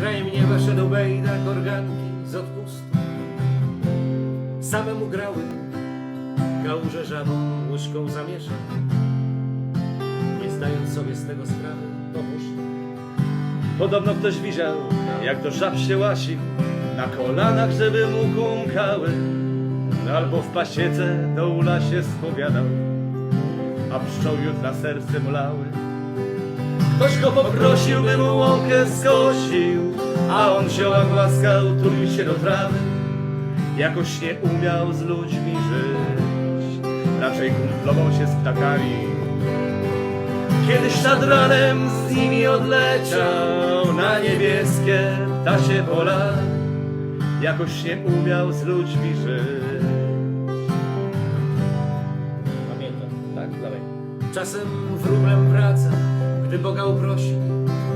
krajem nieba szedł bejdak, organki z odpustu. Samemu grały, kałuże żabą łyżką zamiesza. Nie zdając sobie z tego sprawy, pomóż. Podobno ktoś widział, jak do żab się łasi Na kolanach, żeby mu kumkały Albo w pasiece do ula się spowiadał A pszczoł jutra serce mulały Ktoś go poprosił, by mu łąkę skosił A on zioła głaskał, tulił się do trawy Jakoś nie umiał z ludźmi żyć Raczej kumplował się z ptakami Kiedyś nad ranem z nimi odleciał na niebieskie ptasie pola. Jakoś nie umiał z ludźmi żyć. Pamiętam. Tak, dalej. Czasem wróblem wraca, gdy Boga uprosi.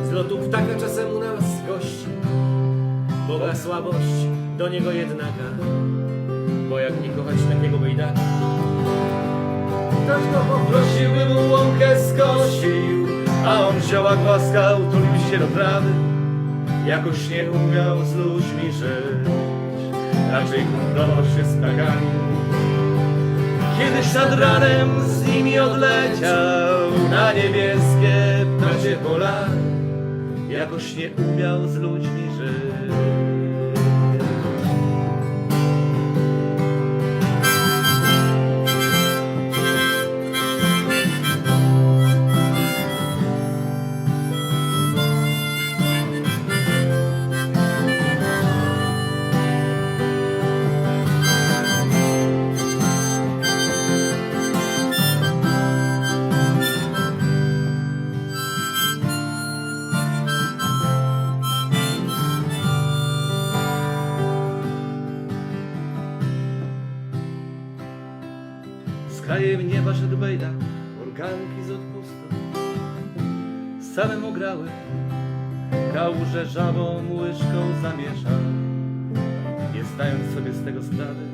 Z lotu ptaka czasem u nas gości. Boga słabość do niego jednaka. Bo jak nie kochać takiego bejdaka, Ktoś go poprosił, by mu łąkę skosił, a on zioła głaskał, tulił się do trawy. Jakoś nie umiał z ludźmi żyć, raczej kumplował się z ptakami. Kiedyś nad ranem z nimi odleciał Jakoś nie umiał z ludźmi żyć. Krajem nieba szedł bejda, organki z odpustu. Samemu grały, kałuże żabą łyżką zamieszał. Nie zdając sobie z tego sprawy,